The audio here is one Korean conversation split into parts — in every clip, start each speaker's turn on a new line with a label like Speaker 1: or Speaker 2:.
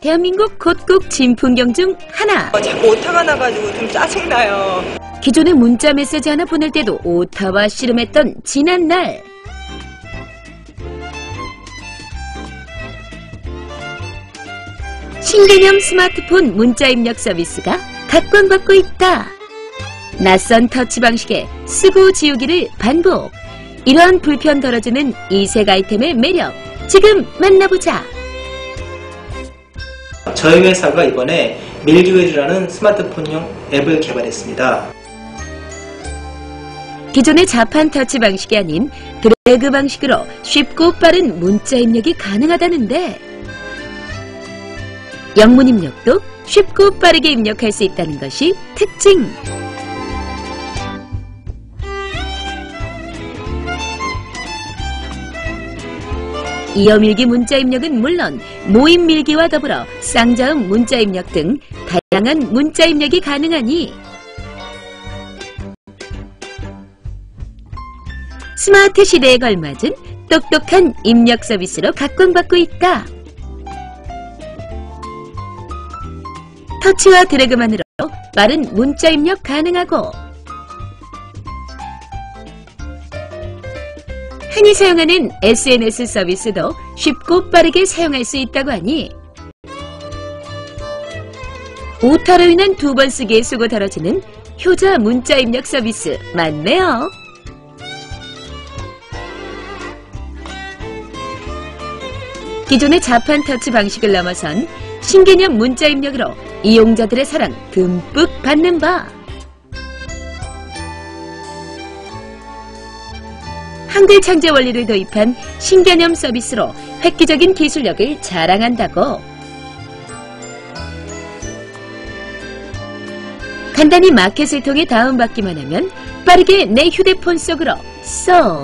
Speaker 1: 대한민국 곳곳 진풍경 중 하나.
Speaker 2: 어, 자꾸 오타가 나가지고 좀 짜증나요.
Speaker 1: 기존에 문자 메시지 하나 보낼 때도 오타와 씨름했던 지난 날. 신개념 스마트폰 문자 입력 서비스가 각광받고 있다. 낯선 터치 방식의 쓰고 지우기를 반복. 이러한 불편 덜어주는 이색 아이템의 매력. 지금 만나보자.
Speaker 3: 저희 회사가 이번에 밀듀얼이라는 스마트폰용 앱을 개발했습니다.
Speaker 1: 기존의 자판 터치 방식이 아닌 드래그 방식으로 쉽고 빠른 문자 입력이 가능하다는데 영문 입력도 쉽고 빠르게 입력할 수 있다는 것이 특징. 이어밀기 문자 입력은 물론 모임 밀기와 더불어 쌍자음 문자 입력 등 다양한 문자 입력이 가능하니 스마트 시대에 걸맞은 똑똑한 입력 서비스로 각광받고 있다. 터치와 드래그만으로 빠른 문자 입력 가능하고 흔히 사용하는 SNS 서비스도 쉽고 빠르게 사용할 수 있다고 하니 오타로 인한 두 번 쓰기의 수고 덜어지는 효자 문자 입력 서비스 맞네요. 기존의 자판 터치 방식을 넘어선 신개념 문자 입력으로 이용자들의 사랑 듬뿍 받는 바. 한글 창제 원리를 도입한 신개념 서비스로 획기적인 기술력을 자랑한다고. 간단히 마켓을 통해 다운받기만 하면 빠르게 내 휴대폰 속으로 쏙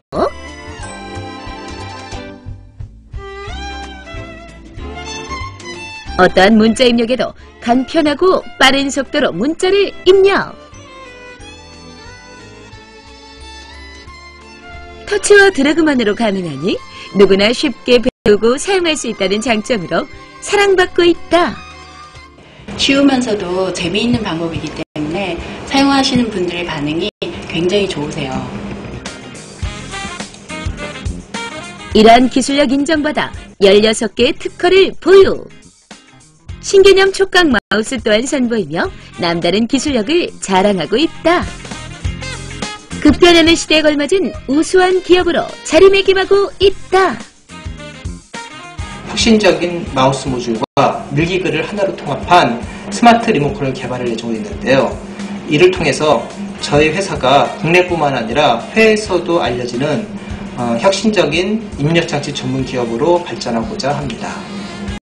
Speaker 1: 어떠한 문자 입력에도 간편하고 빠른 속도로 문자를 입력. 터치와 드래그만으로 가능하니 누구나 쉽게 배우고 사용할 수 있다는 장점으로 사랑받고 있다.
Speaker 4: 쉬우면서도 재미있는 방법이기 때문에 사용하시는 분들의 반응이 굉장히 좋으세요.
Speaker 1: 이러한 기술력 인정받아 16개의 특허를 보유. 신개념 촉각 마우스 또한 선보이며 남다른 기술력을 자랑하고 있다. 급변하는 시대에 걸맞은 우수한 기업으로 자리매김하고 있다.
Speaker 3: 혁신적인 마우스 모듈과 밀기글을 하나로 통합한 스마트 리모컨을 개발을 예정고 있는데요. 이를 통해서 저희 회사가 국내뿐만 아니라 해외에서도 알려지는 어, 혁신적인 입력 장치 전문 기업으로 발전하고자 합니다.